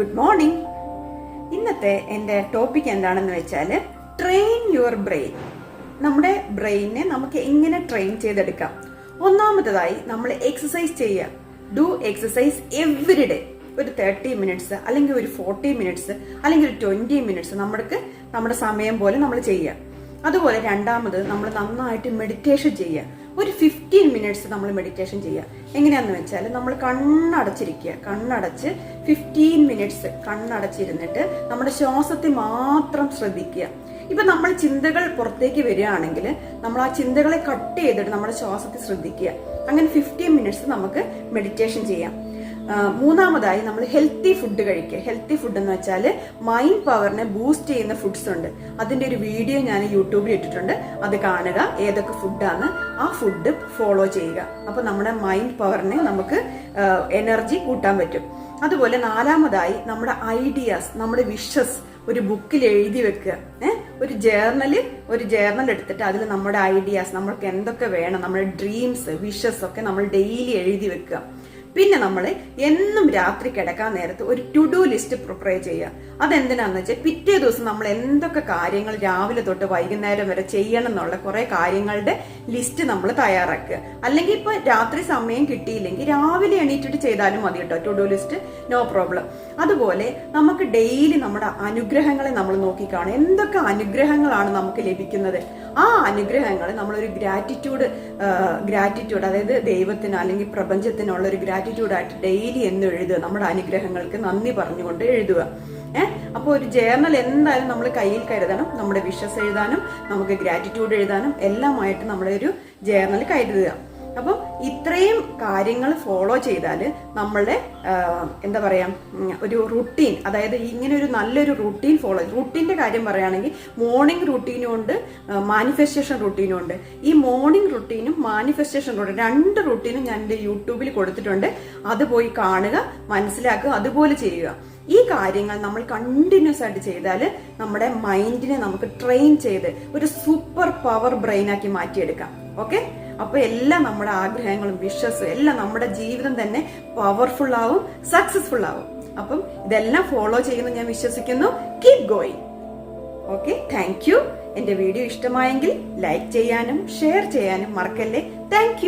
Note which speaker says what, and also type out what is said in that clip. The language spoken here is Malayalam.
Speaker 1: ഗുഡ് മോർണിംഗ് ഇന്നത്തെ എന്റെ ടോപ്പിക് എന്താണെന്ന് വെച്ചാൽ ട്രെയിൻ യുവർ ബ്രെയിൻ നമ്മുടെ ബ്രെയിനെ നമുക്ക് എങ്ങനെ ട്രെയിൻ ചെയ്തെടുക്കാം? ഒന്നാമത്തതായി നമ്മൾ എക്സസൈസ് ചെയ്യുക. ഡു എക്സസൈസ് എവറി ഡേ ഒരു തേർട്ടി മിനിറ്റ്സ് അല്ലെങ്കിൽ ഒരു ഫോർട്ടി മിനിറ്റ്സ് അല്ലെങ്കിൽ ഒരു ട്വന്റി മിനിറ്റ്സ് നമ്മൾക്ക് നമ്മുടെ സമയം പോലെ നമ്മൾ ചെയ്യുക. അതുപോലെ രണ്ടാമത് നമ്മൾ നന്നായിട്ട് മെഡിറ്റേഷൻ ചെയ്യുക. ഒരു ഫിഫ്റ്റീൻ മിനിറ്റ്സ് നമ്മൾ മെഡിറ്റേഷൻ ചെയ്യുക. എങ്ങനെയാന്ന് വെച്ചാൽ നമ്മൾ കണ്ണടച്ചിരിക്കുക. കണ്ണടച്ച് ഫിഫ്റ്റീൻ മിനിറ്റ്സ് കണ്ണടച്ചിരുന്നിട്ട് നമ്മുടെ ശ്വാസത്തെ മാത്രം ശ്രദ്ധിക്കുക. ഇപ്പൊ നമ്മൾ ചിന്തകൾ പുറത്തേക്ക് വരികയാണെങ്കിൽ നമ്മൾ ആ ചിന്തകളെ കട്ട് ചെയ്തിട്ട് നമ്മുടെ ശ്വാസത്തെ ശ്രദ്ധിക്കുക. അങ്ങനെ ഫിഫ്റ്റീൻ മിനിറ്റ്സ് നമുക്ക് മെഡിറ്റേഷൻ ചെയ്യാം. മൂന്നാമതായി നമ്മൾ ഹെൽത്തി ഫുഡ് കഴിക്കുക. ഹെൽത്തി ഫുഡ് എന്ന് വെച്ചാൽ മൈൻഡ് പവറിനെ ബൂസ്റ്റ് ചെയ്യുന്ന ഫുഡ്സ് ഉണ്ട്. അതിന്റെ ഒരു വീഡിയോ ഞാൻ യൂട്യൂബിൽ ഇട്ടിട്ടുണ്ട്. അത് കാണുക ഏതൊക്കെ ഫുഡാണ് ആ ഫുഡ് ഫോളോ ചെയ്യുക. അപ്പോൾ നമ്മുടെ മൈൻഡ് പവറിനെ നമുക്ക് എനർജി കൂട്ടാൻ പറ്റും. അതുപോലെ നാലാമതായി നമ്മുടെ ഐഡിയാസ് നമ്മുടെ വിഷസ് ഒരു ബുക്കിൽ എഴുതി വെക്കുക. ഒരു ജേർണൽ ഒരു ജേർണൽ എടുത്തിട്ട് അതിൽ നമ്മുടെ ഐഡിയാസ് നമ്മൾക്ക് എന്തൊക്കെ വേണം നമ്മുടെ ഡ്രീംസ് വിഷസ് ഒക്കെ നമ്മൾ ഡെയിലി എഴുതി വെക്കുക. പിന്നെ നമ്മൾ എന്നും രാത്രി കിടക്കാൻ നേരത്ത് ഒരു ടു ഡു ലിസ്റ്റ് പ്രിപ്പയർ ചെയ്യുക. അതെന്തിനാന്ന് വെച്ചാൽ പിറ്റേ ദിവസം നമ്മൾ എന്തൊക്കെ കാര്യങ്ങൾ രാവിലെ തൊട്ട് വൈകുന്നേരം വരെ ചെയ്യണം എന്നുള്ള കുറെ കാര്യങ്ങളുടെ ലിസ്റ്റ് നമ്മൾ തയ്യാറാക്കുക. അല്ലെങ്കിൽ ഇപ്പൊ രാത്രി സമയം കിട്ടിയില്ലെങ്കിൽ രാവിലെ എണീറ്റിട്ട് ചെയ്താലും മതി കേട്ടോ to do list no problem അതുപോലെ നമുക്ക് ഡെയിലി നമ്മുടെ അനുഗ്രഹങ്ങളെ നമ്മൾ നോക്കിക്കാണും എന്തൊക്കെ അനുഗ്രഹങ്ങളാണ് നമുക്ക് ലഭിക്കുന്നത്? ആ അനുഗ്രഹങ്ങൾ നമ്മളൊരു ഗ്രാറ്റിറ്റ്യൂഡ് ഗ്രാറ്റിറ്റ്യൂഡ് അതായത് ദൈവത്തിന് അല്ലെങ്കിൽ പ്രപഞ്ചത്തിനുള്ള ഒരു ആയിട്ട് ഡെയിലി എന്ന് എഴുതുക. നമ്മുടെ അനുഗ്രഹങ്ങൾക്ക് നന്ദി പറഞ്ഞുകൊണ്ട് എഴുതുക. ഏഹ് അപ്പോൾ ഒരു ജേർണൽ എന്തായാലും നമ്മൾ കയ്യിൽ കരുതണം. നമ്മുടെ വിഷസ് എഴുതാനും നമുക്ക് ഗ്രാറ്റിറ്റ്യൂഡ് എഴുതാനും എല്ലാമായിട്ട് നമ്മളൊരു ജേർണൽ കരുതുക. അപ്പം ഇത്രയും കാര്യങ്ങൾ ഫോളോ ചെയ്താൽ നമ്മളുടെ എന്താ പറയാ ഒരു റുട്ടീൻ അതായത് ഇങ്ങനെ ഒരു നല്ലൊരു റുട്ടീൻ ഫോളോ റുട്ടീന്റെ കാര്യം പറയുകയാണെങ്കിൽ മോർണിംഗ് റുട്ടീനും ഉണ്ട് മാനിഫെസ്റ്റേഷൻ റുട്ടീനും ഉണ്ട്. ഈ മോർണിംഗ് റുട്ടീനും മാനിഫെസ്റ്റേഷൻ റുട്ടീനും രണ്ട് റുട്ടീനും ഞാൻ എന്റെ യൂട്യൂബിൽ കൊടുത്തിട്ടുണ്ട്. അത് പോയി കാണുക മനസ്സിലാക്കുക അതുപോലെ ചെയ്യുക. ഈ കാര്യങ്ങൾ നമ്മൾ കണ്ടിന്യൂസ് ആയിട്ട് ചെയ്താൽ നമ്മുടെ മൈൻഡിനെ നമുക്ക് ട്രെയിൻ ചെയ്ത് ഒരു സൂപ്പർ പവർ ബ്രെയിനാക്കി മാറ്റിയെടുക്കാം. ഓക്കെ അപ്പൊ എല്ലാം നമ്മുടെ ആഗ്രഹങ്ങളും വിശ്വസും എല്ലാം നമ്മുടെ ജീവിതം തന്നെ പവർഫുൾ ആവും സക്സസ്ഫുൾ ആവും. അപ്പം ഇതെല്ലാം ഫോളോ ചെയ്യുന്നു ഞാൻ വിശ്വസിക്കുന്നു. Keep going okay thank you എന്റെ വീഡിയോ ഇഷ്ടമായെങ്കിൽ ലൈക്ക് ചെയ്യാനും ഷെയർ ചെയ്യാനും മറക്കല്ലേ? താങ്ക്